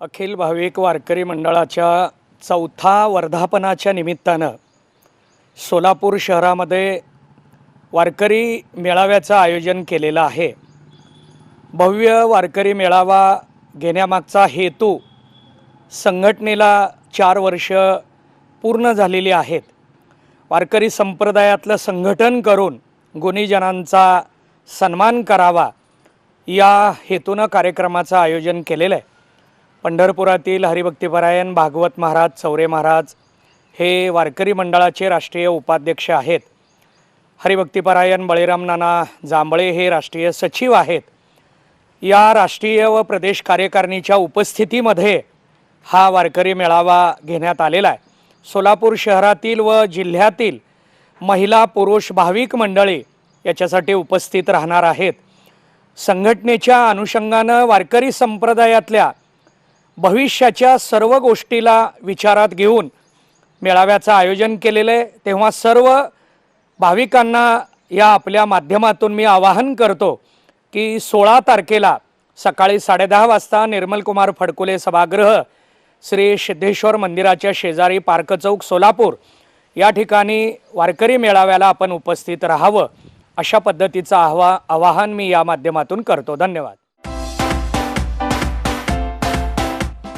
अखिल भाविक वारकरी मंडळाच्या चौथा वर्धापनाच्या निमित्तानं सोलापूर शहरामध्ये वारकरी मेळाव्याचं आयोजन केलेलं आहे. भव्य वारकरी मेळावा घेण्यामागचा हेतू संघटनेला चार वर्ष पूर्ण झालेली आहेत. वारकरी संप्रदायातलं संघटन करून गुणीजनांचा सन्मान करावा या हेतूनं कार्यक्रमाचं आयोजन केलेलं आहे. पंढरपुरातील हरिभक्तीपरायण भागवत महाराज चौरे महाराज हे वारकरी मंडळाचे राष्ट्रीय उपाध्यक्ष आहेत. हरिभक्तीपरायण बळीराम नाना जांभळे हे राष्ट्रीय सचिव आहेत. या राष्ट्रीय व प्रदेश कार्यकारिणीच्या उपस्थितीमध्ये हा वारकरी मेळावा घेण्यात आलेला आहे. सोलापूर शहरातील व जिल्ह्यातील महिला पुरुष भाविक मंडळी याच्यासाठी उपस्थित राहणार आहेत. संघटनेच्या अनुषंगानं वारकरी संप्रदायातल्या भविष्याच्या सर्व गोष्टीला विचारात घेऊन मेळाव्याचं आयोजन केलेलं आहे. तेव्हा सर्व भाविकांना या आपल्या माध्यमातून मी आवाहन करतो की सोळा तारखेला सकाळी साडेदहा वाजता निर्मलकुमार फडकुले सभागृह श्री सिद्धेश्वर मंदिराच्या शेजारी पार्क चौक सोलापूर या ठिकाणी वारकरी मेळाव्याला आपण उपस्थित राहावं अशा पद्धतीचं आवा आवाहन मी या माध्यमातून करतो. धन्यवाद.